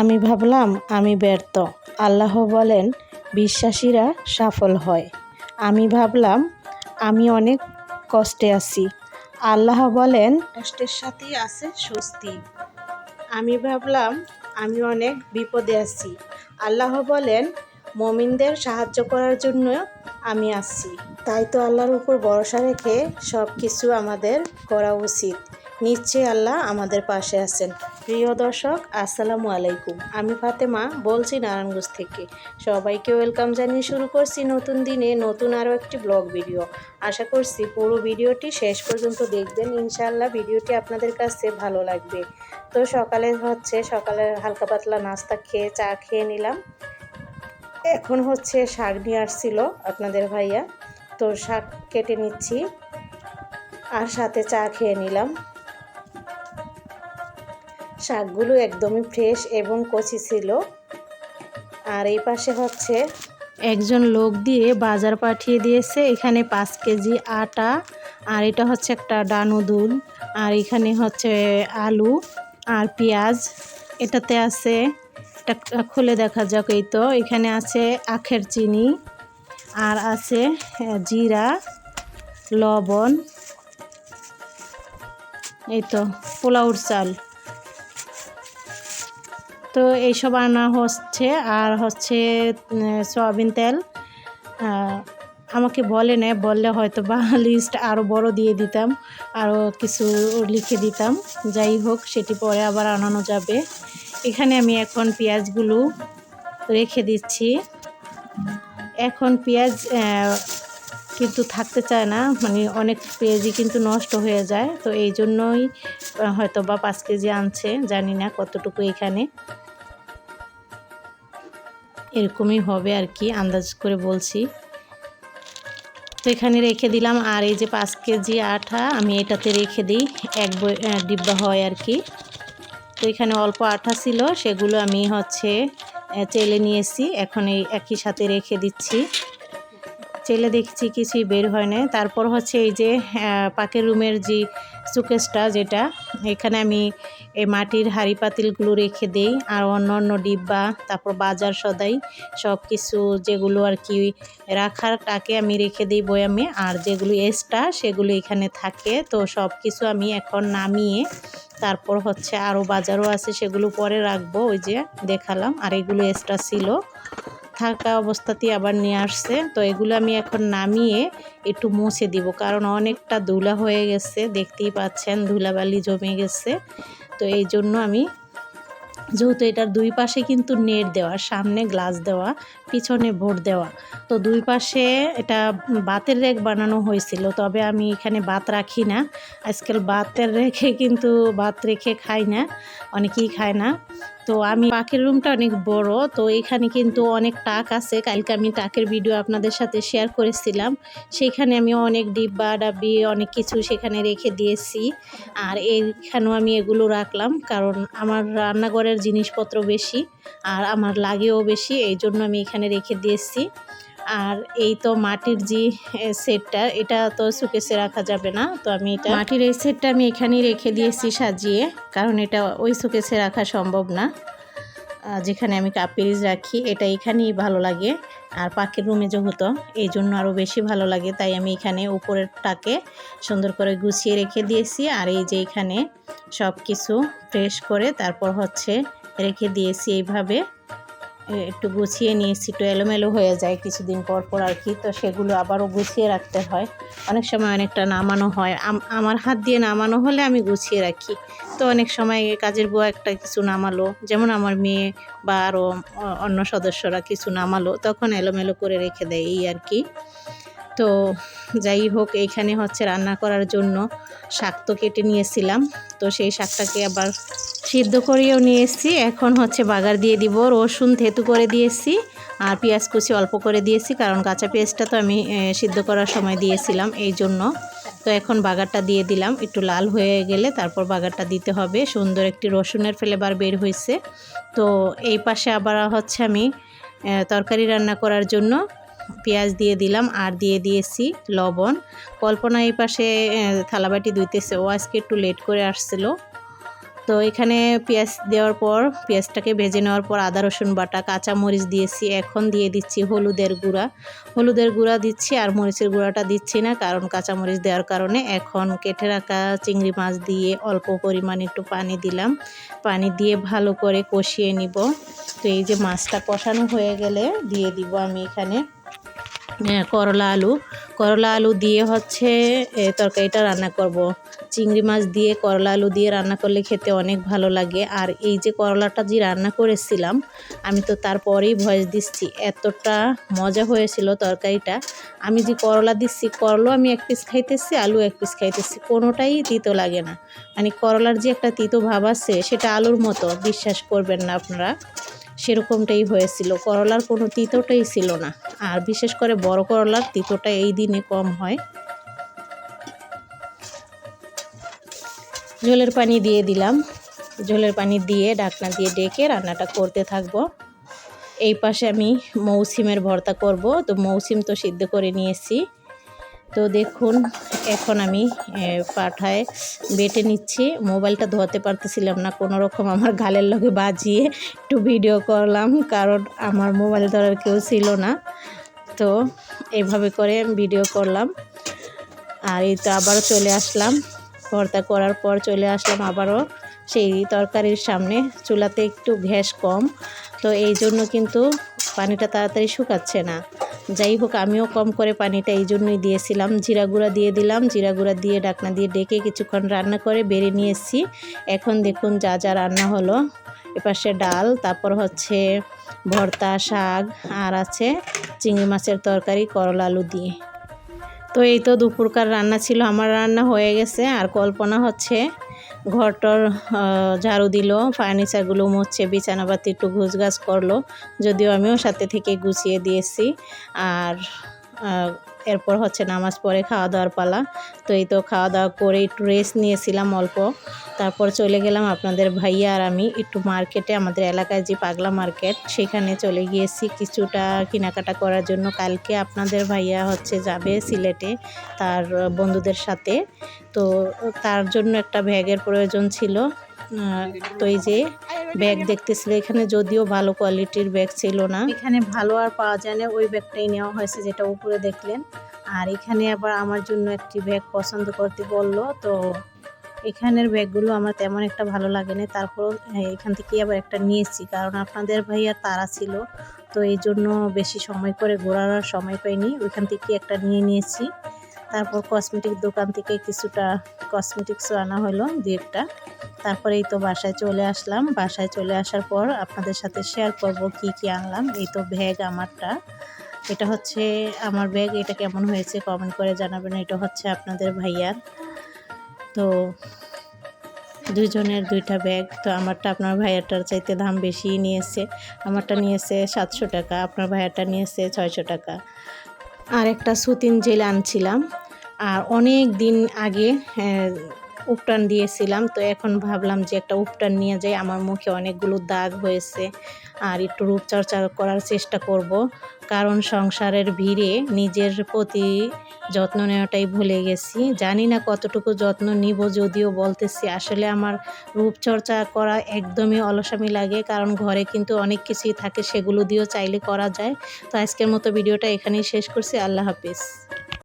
আমি ভাবলাম আমি ব্যর্থ। আল্লাহ বলেন, বিশ্বাসীরা সফল হয়। আমি ভাবলাম, আমি অনেক কষ্টে আছি। আল্লাহ বলেন, কষ্টের সাথেই আছে স্বস্তি। আমি ভাবলাম, আমি অনেক বিপদে আছি। আল্লাহ বলেন, মমিনদের সাহায্য করার জন্য আমি আসছি তাই তো আল্লাহর উপর ভরসা রেখে সব কিছু আমাদের করা উচিত। নিশ্চয়ই আল্লাহ আমাদের পাশে আছেন। প্রিয় দর্শক, আসসালামু আলাইকুম। আমি ফাতেমা, বলছি নারায়ণগঞ্জ থেকে। সবাইকে ওয়েলকাম জানিয়ে শুরু করছি নতুন দিনে নতুন আরও একটি ব্লগ ভিডিও। আশা করছি পুরো ভিডিওটি শেষ পর্যন্ত দেখবেন। ইনশাআল্লাহ ভিডিওটি আপনাদের কাছে ভালো লাগবে। তো সকালে হচ্ছে সকালে হালকা পাতলা নাস্তা খেয়ে, চা খেয়ে নিলাম। এখন হচ্ছে শাক নিয়ে আসছিল আপনাদের ভাইয়া। তো শাক কেটে নিচ্ছি আর সাথে চা খেয়ে নিলাম। শাকগুলো একদমই ফ্রেশ এবং কচি ছিল। আর এই পাশে হচ্ছে একজন লোক দিয়ে বাজার পাঠিয়ে দিয়েছে। এখানে পাঁচ কেজি আটা, আর এটা হচ্ছে একটা ডানুদুল আর এখানে হচ্ছে আলু আর পেঁয়াজ। এটাতে আছে, এটা খুলে দেখা যাক এই তো। এখানে আছে আখের চিনি, আর আছে জিরা, লবণ। এই তো পোলাউর চাল। তো এইসব আনা হচ্ছে, আর হচ্ছে সয়াবিন তেল। আমাকে বলে নেয় বললে হয়তো বা লিস্ট আরও বড় দিয়ে দিতাম আরও কিছু লিখে দিতাম। যাই হোক, সেটি পরে আবার আনানো যাবে। এখানে আমি এখন পেঁয়াজগুলো রেখে দিচ্ছি। এখন পেঁয়াজ কিন্তু থাকতে চায় না মানে অনেক পেঁয়াজই কিন্তু নষ্ট হয়ে যায়। তো এই জন্যই হয়তো বা পাঁচ কেজি আনছে, জানি না কতটুকু এখানে। এরকমই হবে আর কি, আন্দাজ করে বলছি। তো এখানে রেখে দিলাম, আর এই যে পাঁচ কেজি আঠা আমি এটাতে রেখে দিই, এক ডিব্বা হয় আর কি। তো এখানে অল্প আঠা ছিল, সেগুলো আমি হচ্ছে চেলে নিয়েছি, এখন এই একই সাথে রেখে দিচ্ছি। চেলে দেখছি কিছুই বের হয় না তারপর হচ্ছে এই যে পাকের রুমের যে সুকেসটা, যেটা এখানে আমি এই মাটির হাঁড়ি পাতিলগুলো রেখে দেই আর অন্য অন্য ডিব্বা, তারপর বাজার সদাই সব কিছু যেগুলো আর কি রাখার টাকে আমি রেখে দিই বয়ামে। আর যেগুলো এক্সট্রা সেগুলো এখানে থাকে। তো সব কিছু আমি এখন নামিয়ে তারপর হচ্ছে আরও বাজারও আছে সেগুলো পরে রাখব। ওই যে দেখালাম। আর এগুলো এক্সট্রা ছিল। থাকা অবস্থাতেই আবার নিয়ে আসছে। তো এগুলো আমি এখন নামিয়ে একটু মুছে দিব, কারণ অনেকটা ধুলা হয়ে গেছে, দেখতেই পাচ্ছেন ধুলাবালি জমে গেছে। তো এই জন্য আমি, যেহেতু এটার দুই পাশে কিন্তু নেট দেওয়া, সামনে গ্লাস দেওয়া, পিছনে ভোট দেওয়া, তো দুই পাশে এটা বাতের রেক বানানো হয়েছিল, তবে আমি এখানে বাত রাখি না। আজকাল বাতের রেখে কিন্তু বাত রেখে খাই না, অনেকেই খায় না। তো আমি পাখির রুমটা অনেক বড়, তো এখানে কিন্তু অনেক টাক আছে। কালকে আমি টাকের ভিডিও আপনাদের সাথে শেয়ার করেছিলাম। সেখানে আমি অনেক ডিব্বা, ডাব্বি, অনেক কিছু সেখানে রেখে দিয়েছি। আর এইখানেও আমি এগুলো রাখলাম, কারণ আমার রান্নাঘরের জিনিসপত্র বেশি আর আমার লাগেও বেশি এই জন্য আমি এখানে রেখে দিয়েছি। আর এই তো মাটির যে সেটটা, এটা তো সুকেসে রাখা যাবে না, তো আমি এটা মাটির এই সেটটা আমি এখানেই রেখে দিয়েছি সাজিয়ে, কারণ এটা ওই সুকেসে রাখা সম্ভব না। যেখানে আমি কাপ কাপিরিজ রাখি, এটা এখানেই ভালো লাগে। আর পাখির রুমে যেহেতু, এই জন্য আরও বেশি ভালো লাগে, তাই আমি এখানে উপরেরটাকে সুন্দর করে গুছিয়ে রেখে দিয়েছি। আর এই যে এখানে সব কিছু ফ্রেশ করে তারপর হচ্ছে রেখে দিয়েছি এইভাবে। একটু গুছিয়ে নিয়েছি একটু এলোমেলো হয়ে যায় কিছুদিন পর পর আর কি, তো সেগুলো আবারও গুছিয়ে রাখতে হয়। অনেক সময় অনেকটা নামানো হয়। আমার হাত দিয়ে নামানো হলে আমি গুছিয়ে রাখি। তো অনেক সময় কাজের বুয়া একটা কিছু নামালো, যেমন আমার মেয়ে বা আরও অন্য সদস্যরা কিছু নামালো, তখন এলোমেলো করে রেখে দেয়, এই আর কি। তো যাই হোক এইখানে হচ্ছে রান্না করার জন্য শাক তো কেটে নিয়েছিলাম। তো সেই শাকটাকে আবার সিদ্ধ করেও নিয়ে এসেছি। এখন হচ্ছে বাগার দিয়ে দিব, রসুন থেতু করে দিয়েছি আর পেঁয়াজ কুচি অল্প করে দিয়েছি, কারণ কাঁচা পেঁয়াজটা তো আমি সিদ্ধ করার সময় দিয়েছিলাম এই জন্য। তো এখন বাগারটা দিয়ে দিলাম, একটু লাল হয়ে গেলে তারপর বাগারটা দিতে হবে। সুন্দর একটি রসুনের ফ্লেভার বের হয়েছে। তো এই পাশে আবার হচ্ছে আমি তরকারি রান্না করার জন্য পেঁয়াজ দিয়ে দিলাম আর দিয়ে দিয়েছি লবণ। কল্পনা এই পাশে থালাবাটি ধুইতেছে। ও আজকে একটু লেট করে আসছিল। তো এখানে পেঁয়াজ দেওয়ার পর, পেঁয়াজটাকে ভেজে নেওয়ার পর আদা, রসুন বাটা কাঁচা মরিচ দিয়েছি। এখন দিয়ে দিচ্ছি হলুদের গুঁড়া। হলুদের গুঁড়া দিচ্ছি আর মরিচের গুঁড়াটা দিচ্ছি না, কারণ কাঁচা মরিচ দেওয়ার কারণে এখন কেটে রাখা চিংড়ি মাছ দিয়ে অল্প পরিমাণ একটু পানি দিলাম। পানি দিয়ে ভালো করে কষিয়ে নিব। তো এই যে মাছটা কষানো হয়ে গেলে দিয়ে দিব আমি এখানে। করলা আলু। করলা আলু দিয়ে হচ্ছে তরকারিটা রান্না করব। চিংড়ি মাছ দিয়ে করলা আলু দিয়ে রান্না করলে খেতে অনেক ভালো লাগে। আর এই যে করলাটা যে রান্না করেছিলাম, আমি তো তারপরেই ভয়েস দিচ্ছি। এতটা মজা হয়েছিল তরকারিটা। আমি যে করলা দিচ্ছি, করলাও আমি এক পিস খাইতেছি, আলু এক পিস খাইতেছি। কোনোটাই তিতো লাগে না। মানে করলার যে একটা তিতো ভাব আছে, সেটা আলুর মতো। বিশ্বাস করবেন না আপনারা। সেরকমটাই হয়েছিল। করলার কোনো তিতোটাই ছিল না। আর বিশেষ করে বড় করলার তিতোটা এই দিনে কম হয়। ঝোলের পানি দিয়ে দিলাম। ঝোলের পানি দিয়ে ডাকনা দিয়ে ডেকে রান্নাটা করতে থাকব। এই পাশে আমি মৌসিমের ভর্তা করব। তো মৌসিম তো সিদ্ধ করে নিয়েছি। তো দেখুন, এখন আমি পাঠায় বেটে নিচ্ছি। মোবাইলটা ধোয়াতে পারতেছিলাম না কোনো রকম আমার গালের লগে বাজিয়ে একটু ভিডিও করলাম, কারণ আমার মোবাইল ধরার কেউ ছিল না। তো এভাবে করে ভিডিও করলাম। আর এই তো আবারও চলে আসলাম। ভর্তা করার পর চলে আসলাম আবারও সেই তরকারির সামনে। চুলাতে একটু গ্যাস কম, তো এই জন্য কিন্তু পানিটা তাড়াতাড়ি শুকাচ্ছে না। যাই হোক, আমিও কম করে পানিটা এই জন্যই দিয়েছিলাম। জিরা গুঁড়া দিয়ে দিলাম। জিরা গুঁড়া দিয়ে ডাকনা দিয়ে ডেকে কিছুক্ষণ রান্না করে বেড়ে নিয়ে এসেছি। এখন দেখুন যা যা রান্না হলো। এপাশে ডাল, তারপর হচ্ছে ভর্তা, শাক, আর আছে চিংড়ি মাছের তরকারি, করলা, আলু দিয়ে। তো এই তো দুপুরকার রান্না ছিল, আমার রান্না হয়ে গেছে। আর কল্পনা হচ্ছে ঘরটর টর ঝাড়ু দিল, ফার্নিচারগুলো মুছছে, বিছানাপাতি একটু ঘুষগাছ করল, যদিও আমিও সাথে থেকে গুছিয়ে দিয়েছি। আর এরপর হচ্ছে নামাজ পড়ে খাওয়া দাওয়ার পালা। তো এই তো খাওয়া দাওয়া করে একটু রেস্ট নিয়েছিলাম অল্প। তারপর চলে গেলাম আপনাদের ভাইয়া আর আমি একটু মার্কেটে আমাদের এলাকায় যে পাগলা মার্কেট সেখানে চলে গিয়েছি কিছুটা কেনাকাটা করার জন্য। কালকে আপনাদের ভাইয়া হচ্ছে যাবে সিলেটে তার বন্ধুদের সাথে। তো তার জন্য একটা ব্যাগের প্রয়োজন ছিল। তো এই যে ব্যাগ দেখতেছিল। এখানে যদিও ভালো কোয়ালিটির ব্যাগ ছিল না। এখানে ভালো আর পাওয়া যায় না। ওই ব্যাগটাই নেওয়া হয়েছে যেটা উপরে দেখলেন। আর এখানে আবার আমার জন্য একটি ব্যাগ পছন্দ করতে বলল। তো এখানের ব্যাগগুলো আমার তেমন একটা ভালো লাগে না। তারপর এখান থেকে আবার একটা নিয়েছি। কারণ আপনাদের ভাইয়ার তারা ছিল। তো এই জন্য বেশি সময় করে ঘোরার সময় পাইনি। ওইখান থেকে একটা নিয়ে নিয়েছি। তারপর কসমেটিক দোকান থেকে কিছুটা কসমেটিক্সও আনা হলো দু একটা। তারপরে এই তো বাসায় চলে আসলাম। বাসায় চলে আসার পর আপনাদের সাথে শেয়ার করব কি কি আনলাম। এই তো ব্যাগ আমারটা। এটা হচ্ছে আমার ব্যাগ এটা কেমন হয়েছে কমেন্ট করে জানাবেন। এটা হচ্ছে আপনাদের ভাইয়ার। তো দুজনের দুইটা ব্যাগ তো আমারটা আপনার ভাইয়ারটার চাইতে দাম বেশি নিয়েছে। আমারটা নিয়েছে সাতশো টাকা, আপনার ভাইয়ারটা নিয়েছে ছয়শো টাকা। আর একটা সুতিন জেল আনছিলাম। আর অনেক দিন আগে উপটান দিয়েছিলাম। তো এখন ভাবলাম যে একটা উপটান নিয়ে যাই। আমার মুখে অনেকগুলো দাগ হয়েছে। আর একটু রূপচর্চা করার চেষ্টা করব। কারণ সংসারের ভিড়ে নিজের প্রতি যত্ন নেওয়াটাই ভুলে গেছি। জানি না কতটুকু যত্ন নিব, যদিও বলতেছি, আসলে আমার রূপচর্চা করা একদমই অলসামি লাগে, কারণ ঘরে কিন্তু অনেক কিছুই থাকে, সেগুলো দিয়েও চাইলে করা যায়। তো আজকের মতো ভিডিওটা এখানেই শেষ করছি। আল্লাহ হাফিজ।